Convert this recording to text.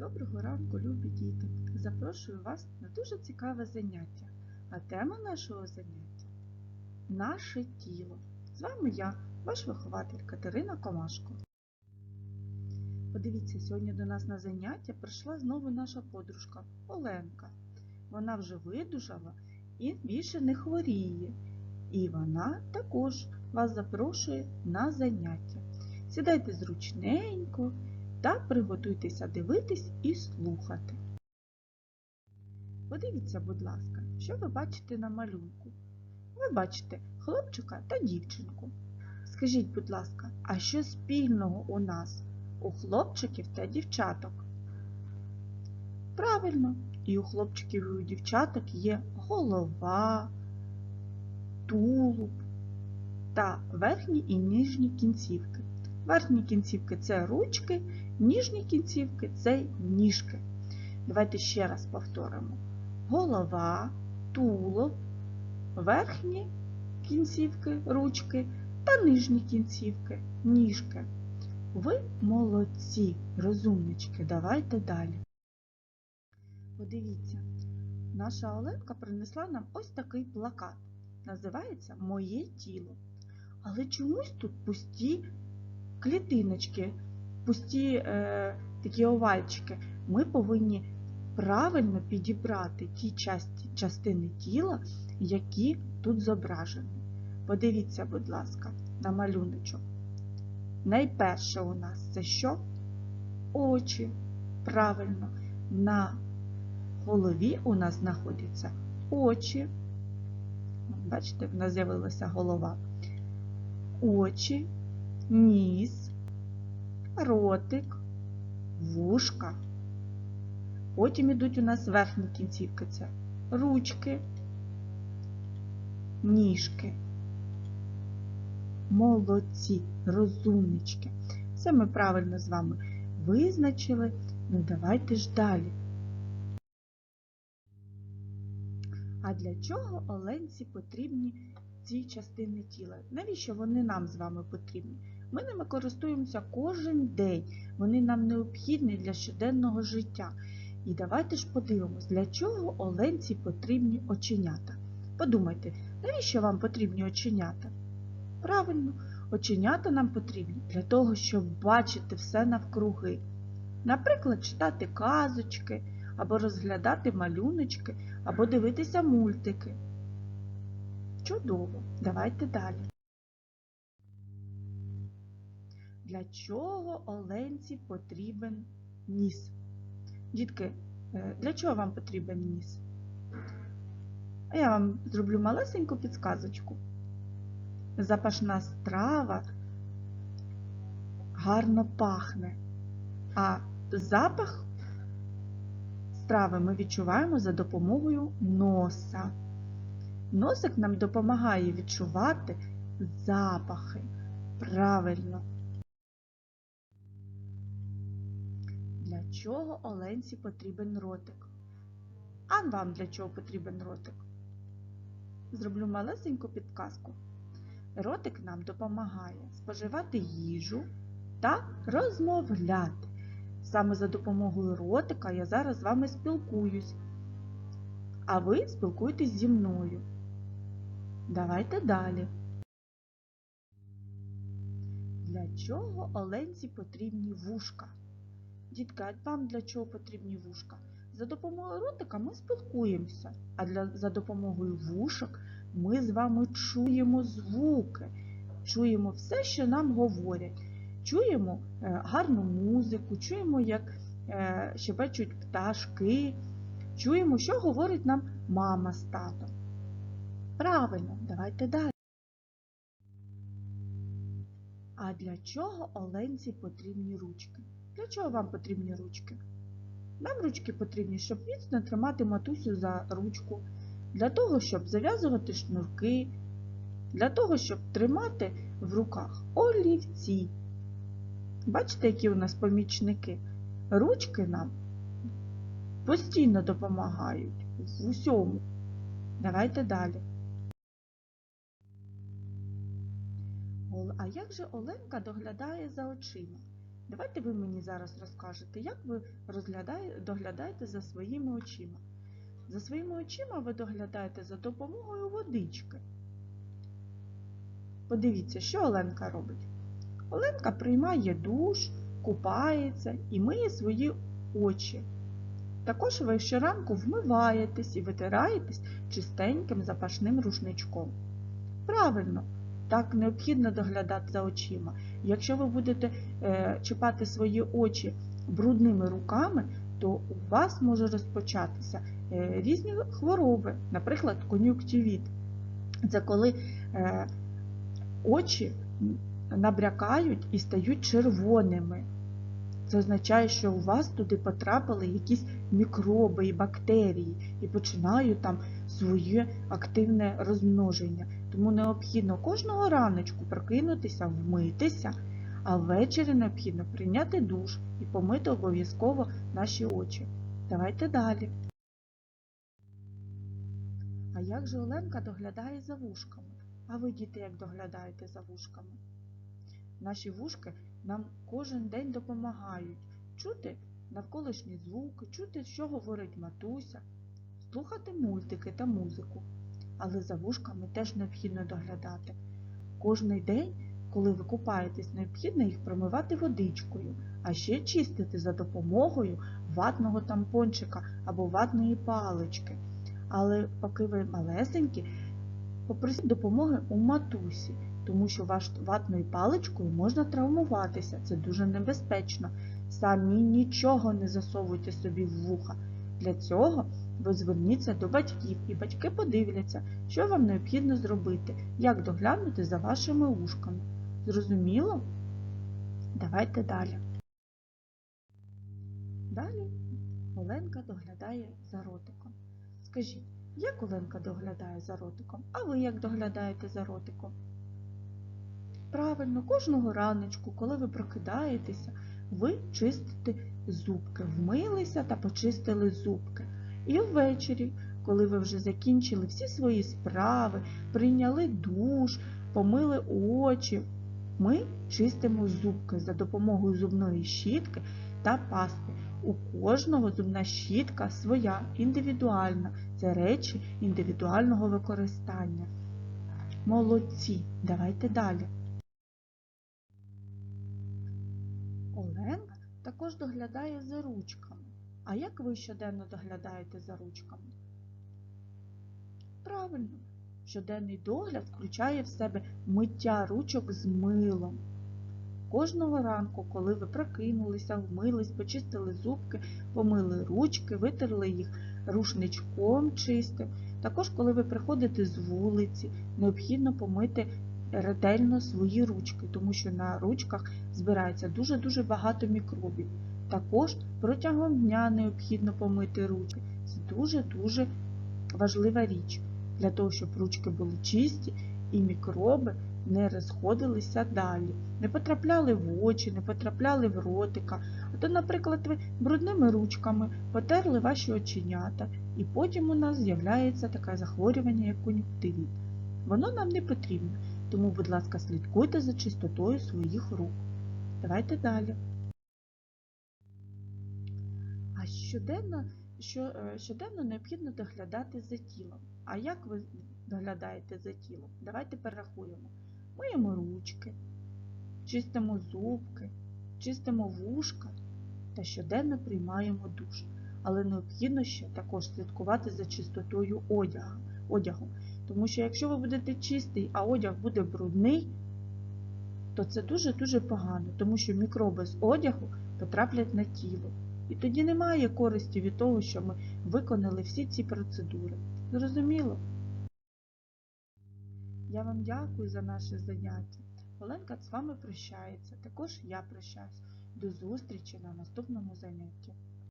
Доброго ранку, любі діти! Запрошую вас на дуже цікаве заняття. А тема нашого заняття наше тіло. З вами я, ваш вихователь Катерина Комашко. Подивіться, сьогодні до нас на заняття прийшла знову наша подружка Оленка. Вона вже видужала і більше не хворіє. І вона також вас запрошує на заняття. Сідайте зручненько та приготуйтеся дивитись і слухати. Подивіться, будь ласка, що ви бачите на малюнку. Ви бачите хлопчика та дівчинку. Скажіть, будь ласка, а що спільного у нас, у хлопчиків та дівчаток? Правильно, і у хлопчиків і у дівчаток є голова, тулуб та верхні і нижні кінцівки. Верхні кінцівки це ручки, ніжні кінцівки це ніжки. Давайте ще раз повторимо. Голова, тулуб, верхні кінцівки, ручки та нижні кінцівки, ніжки. Ви молодці, розумнички, давайте далі. Подивіться, наша Оленка принесла нам ось такий плакат. Називається Моє тіло. Але чомусь тут пусті клітиночки, пусті е, такі овальчики. Ми повинні правильно підібрати ті часті, частини тіла, які тут зображені. Подивіться, будь ласка, на малюночок. Найперше у нас це що? Очі. Правильно, на голові у нас знаходяться очі. Бачите, в нас з'явилася голова. Очі, ніс, ротик, вушка. Потім ідуть у нас верхні кінцівки. Це ручки, ніжки. Молодці, розумнички. Все ми правильно з вами визначили. Ну давайте ж далі. А для чого Оленці потрібні ці частини тіла? Навіщо вони нам з вами потрібні? Ми ними користуємося кожен день. Вони нам необхідні для щоденного життя. І давайте ж подивимось, для чого Оленці потрібні оченята. Подумайте, навіщо вам потрібні оченята? Правильно, оченята нам потрібні для того, щоб бачити все навкруги. Наприклад, читати казочки, або розглядати малюночки, або дивитися мультики. Чудово, давайте далі. Для чого Оленці потрібен ніс? Дітки, е, для чого вам потрібен ніс? А я вам зроблю малесеньку підсказочку. Запашна страва гарно пахне, а запах страви ми відчуваємо за допомогою носа. Носик нам допомагає відчувати запахи. Правильно. Чого Оленці потрібен ротик? А вам для чого потрібен ротик? Зроблю малесеньку підказку. Ротик нам допомагає споживати їжу та розмовляти. Саме за допомогою ротика я зараз з вами спілкуюсь, а ви спілкуєтесь зі мною. Давайте далі. Для чого Оленці потрібні вушка? Дітка, а вам для чого потрібні вушка? За допомогою ротика ми спілкуємося, а для, за допомогою вушок ми з вами чуємо звуки, чуємо все, що нам говорять. Чуємо е, гарну музику, чуємо, як е, щебечуть пташки, чуємо, що говорить нам мама з татом. Правильно, давайте далі. А для чого Оленці потрібні ручки? Для чого вам потрібні ручки? Нам ручки потрібні, щоб міцно тримати матусю за ручку, для того, щоб зав'язувати шнурки, для того, щоб тримати в руках олівці. Бачите, які у нас помічники? Ручки нам постійно допомагають в усьому. Давайте далі. А як же Оленка доглядає за очима? Давайте ви мені зараз розкажете, як ви доглядаєте за своїми очима. За своїми очима ви доглядаєте за допомогою водички. Подивіться, що Оленка робить. Оленка приймає душ, купається і миє свої очі. Також ви щоранку вмиваєтесь і витираєтесь чистеньким запашним рушничком. Правильно, так необхідно доглядати за очима. Якщо ви будете е, чіпати свої очі брудними руками, то у вас може розпочатися е, різні хвороби, наприклад, кон'юктивіт. Це коли е, очі набрякають і стають червоними. Це означає, що у вас туди потрапили якісь мікроби і бактерії і починають там своє активне розмноження. Тому необхідно кожного раночку прокинутися, вмитися, а ввечері необхідно прийняти душ і помити обов'язково наші очі. Давайте далі. А як же Оленка доглядає за вушками? А ви, діти, як доглядаєте за вушками? Наші вушки нам кожен день допомагають чути навколишні звуки, чути, що говорить матуся, слухати мультики та музику. Але за вушками теж необхідно доглядати. Кожний день, коли ви купаєтесь, необхідно їх промивати водичкою, а ще чистити за допомогою ватного тампончика або ватної палички. Але поки ви малесенькі, попросіть допомоги у матусі, тому що ватною паличкою можна травмуватися. Це дуже небезпечно. Самі нічого не засовуйте собі в вуха. Для цього ви зверніться до батьків, і батьки подивляться, що вам необхідно зробити, як доглянути за вашими ушками. Зрозуміло? Давайте далі. Далі Оленка доглядає за ротиком. Скажіть, як Оленка доглядає за ротиком? А ви як доглядаєте за ротиком? Правильно, кожного раночку, коли ви прокидаєтеся, ви чистите зубки, вмилися та почистили зубки. І ввечері, коли ви вже закінчили всі свої справи, прийняли душ, помили очі, ми чистимо зубки за допомогою зубної щітки та пасти. У кожного зубна щітка своя, індивідуальна. Це речі індивідуального використання. Молодці, давайте далі. Оленка також доглядає за ручками. А як ви щоденно доглядаєте за ручками? Правильно, щоденний догляд включає в себе миття ручок з милом. Кожного ранку, коли ви прокинулися, вмились, почистили зубки, помили ручки, витерли їх рушничком чистим. Також, коли ви приходите з вулиці, необхідно помити ретельно свої ручки, тому що на ручках збирається дуже-дуже багато мікробів. Також протягом дня необхідно помити ручки. Це дуже-дуже важлива річ для того, щоб ручки були чисті і мікроби не розходилися далі, не потрапляли в очі, не потрапляли в ротика. А то, наприклад, ви брудними ручками потерли ваші оченята, і потім у нас з'являється таке захворювання, як кон'юктивіт. Воно нам не потрібно, тому, будь ласка, слідкуйте за чистотою своїх рук. Давайте далі. А щоденно, що, е, щоденно необхідно доглядати за тілом. А як ви доглядаєте за тілом? Давайте перерахуємо. Миємо ручки, чистимо зубки, чистимо вушка та щоденно приймаємо душ. Але необхідно ще також слідкувати за чистотою одягу, одягу. Тому що якщо ви будете чистий, а одяг буде брудний, то це дуже-дуже погано, тому що мікроби з одягу потраплять на тіло. І тоді немає користі від того, що ми виконали всі ці процедури. Зрозуміло? Я вам дякую за наше заняття. Оленка з вами прощається. Також я прощаюсь. До зустрічі на наступному занятті.